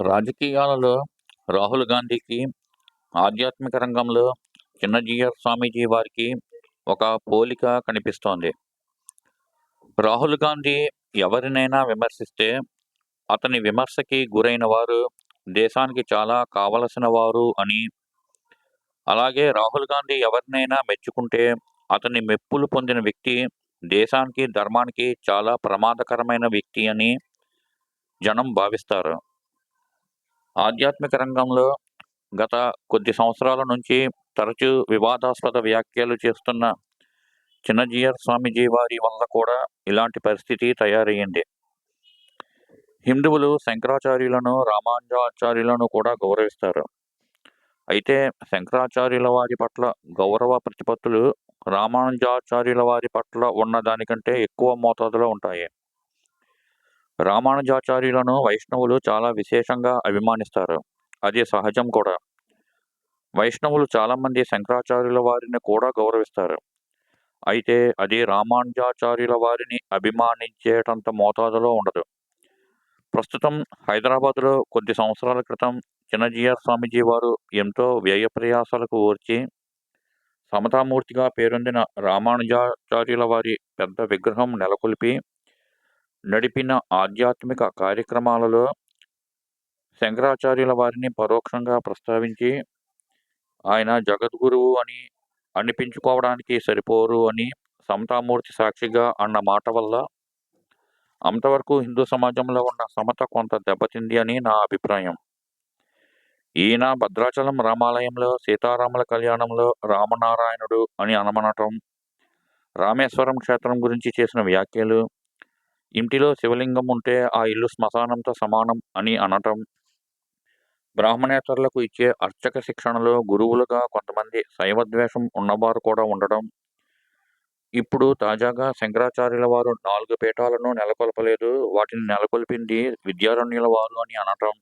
రాజకీయాలలో రాహుల్ గాంధీకి ఆధ్యాత్మిక రంగంలో చిన్నజీయర్ స్వామీజీ వారికి ఒక పోలిక కనిపిస్తోంది. రాహుల్ గాంధీ ఎవరినైనా విమర్శిస్తే అతని విమర్శకి గురైన వారు దేశానికి చాలా కావలసిన వారు అని. అలాగే రాహుల్ గాంధీ ఎవరినైనా మెచ్చుకుంటే అతని మెప్పులు పొందిన వ్యక్తి దేశానికి ధర్మానికి చాలా ప్రమాదకరమైన వ్యక్తి అని జనం భావిస్తారు. ఆధ్యాత్మిక రంగంలో గత కొద్ది సంవత్సరాల నుంచి తరచూ వివాదాస్పద వ్యాఖ్యలు చేస్తున్న చిన్నజీయర్ స్వామిజీ వారి వల్ల కూడా ఇలాంటి పరిస్థితి తయారయ్యింది. హిందువులు శంకరాచార్యులను రామానుజాచార్యులను కూడా గౌరవిస్తారు. అయితే శంకరాచార్యుల వారి పట్ల గౌరవ ప్రతిపత్తులు రామానుజాచార్యుల వారి పట్ల ఉన్న దానికంటే ఎక్కువ మోతాదులో ఉంటాయి. రామానుజాచార్యులను వైష్ణవులు చాలా విశేషంగా అభిమానిస్తారు. అది సహజం కూడా. వైష్ణవులు చాలామంది శంకరాచార్యుల వారిని కూడా గౌరవిస్తారు. అయితే అది రామానుజాచార్యుల వారిని అభిమానించేటంత మోతాదులో ఉండదు. ప్రస్తుతం హైదరాబాద్లో కొద్ది సంవత్సరాల క్రితం చిన్నజీఆర్ స్వామీజీ వారు ఎంతో వ్యయ ప్రయాసాలకు ఓర్చి సమతామూర్తిగా పేరొందిన రామానుజాచార్యుల వారి పెద్ద విగ్రహం నెలకొల్పి నడిపిన ఆధ్యాత్మిక కార్యక్రమాలలో శంకరాచార్యుల వారిని పరోక్షంగా ప్రస్తావించి ఆయన జగద్గురువు అని అనిపించుకోవడానికి సరిపోరు అని సమతామూర్తి సాక్షిగా అన్న మాట వల్ల అంతవరకు హిందూ సమాజంలో ఉన్న సమత కొంత దెబ్బతింది అని నా అభిప్రాయం. ఈయన భద్రాచలం రామాలయంలో సీతారాముల కళ్యాణంలో రామనారాయణుడు అని అనమనటం రామేశ్వరం క్షేత్రం గురించి చేసిన వ్యాఖ్యలు ఇంటిలో శివలింగం ఉంటే ఆ ఇల్లు శ్మశానంతో సమానం అని అనటం. బ్రాహ్మణేతరులకు ఇచ్చే అర్చక శిక్షణలో గురువులుగా కొంతమంది శైవద్వేషం ఉన్నవారు కూడా ఉండడం ఇప్పుడు తాజాగా శంకరాచార్యుల వారు నాలుగు పీఠాలను నెలకొల్పలేదు. వాటిని నెలకొల్పింది విద్యారణ్యుల వారు అని అనటం.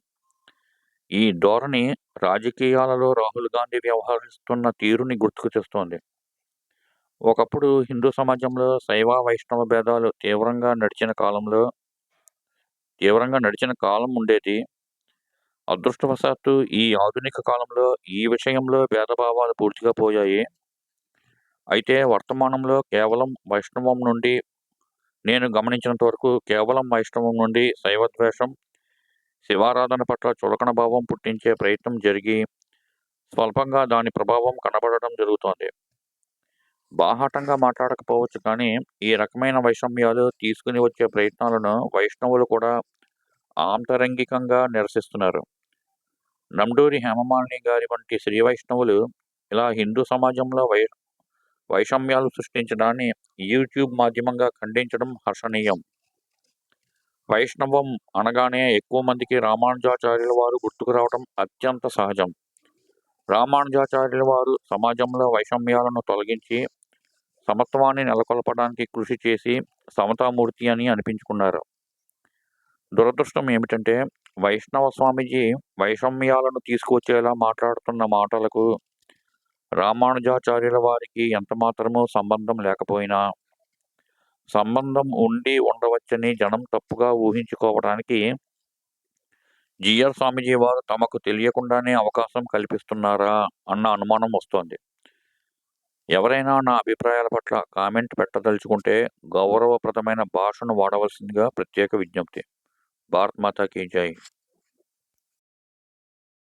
ఈ ధోరణి రాజకీయాలలో రాహుల్ గాంధీ వ్యవహరిస్తున్న తీరుని గుర్తుకు తెస్తోంది. ఒకప్పుడు హిందూ సమాజంలో శైవ వైష్ణవ భేదాలు తీవ్రంగా నడిచిన కాలంలో తీవ్రంగా నడిచిన కాలం ఉండేది. అదృష్టవశాత్తు ఈ ఆధునిక కాలంలో ఈ విషయంలో భేదభావాలు పూర్తిగా పోయాయి. అయితే వర్తమానంలో కేవలం వైష్ణవం నుండి నేను గమనించినంత వరకు కేవలం వైష్ణవం నుండి శైవద్వేషం శివారాధన పట్ల చులకన భావం పుట్టించే ప్రయత్నం జరిగి స్వల్పంగా దాని ప్రభావం కనబడటం జరుగుతోంది. బాహాటంగా మాట్లాడకపోవచ్చు. కానీ ఈ రకమైన వైషమ్యాలు తీసుకుని వచ్చే ప్రయత్నాలను వైష్ణవులు కూడా ఆంతరంగికంగా నిరసిస్తున్నారు. నండూరి హేమమాలిని గారి వంటి శ్రీ వైష్ణవులు ఇలా హిందూ సమాజంలో వై వైషమ్యాలు సృష్టించడాన్ని యూట్యూబ్ మాధ్యమంగా ఖండించడం హర్షణీయం. వైష్ణవం అనగానే ఎక్కువ మందికి రామానుజాచార్యుల వారు గుర్తుకు రావడం అత్యంత సహజం. రామానుజాచార్యుల వారు సమాజంలో వైషమ్యాలను తొలగించి సమత్వాన్ని నెలకొల్పడానికి కృషి చేసి సమతామూర్తి అని అనిపించుకున్నారు. దురదృష్టం ఏమిటంటే వైష్ణవ స్వామీజీ వైషమ్యాలను తీసుకువచ్చేలా మాట్లాడుతున్న మాటలకు రామానుజాచార్యుల వారికి ఎంతమాత్రమో సంబంధం లేకపోయినా సంబంధం ఉండి ఉండవచ్చని జనం తప్పుగా ఊహించుకోవడానికి జిఆర్ స్వామీజీ వారు తమకు తెలియకుండానే అవకాశం కల్పిస్తున్నారా అన్న అనుమానం వస్తోంది. ఎవరైనా నా అభిప్రాయాల పట్ల కామెంట్ పెట్టదలుచుకుంటే గౌరవప్రదమైన భాషను వాడవలసిందిగా ప్రత్యేక విజ్ఞప్తి. భారత్ మాతాకి జై.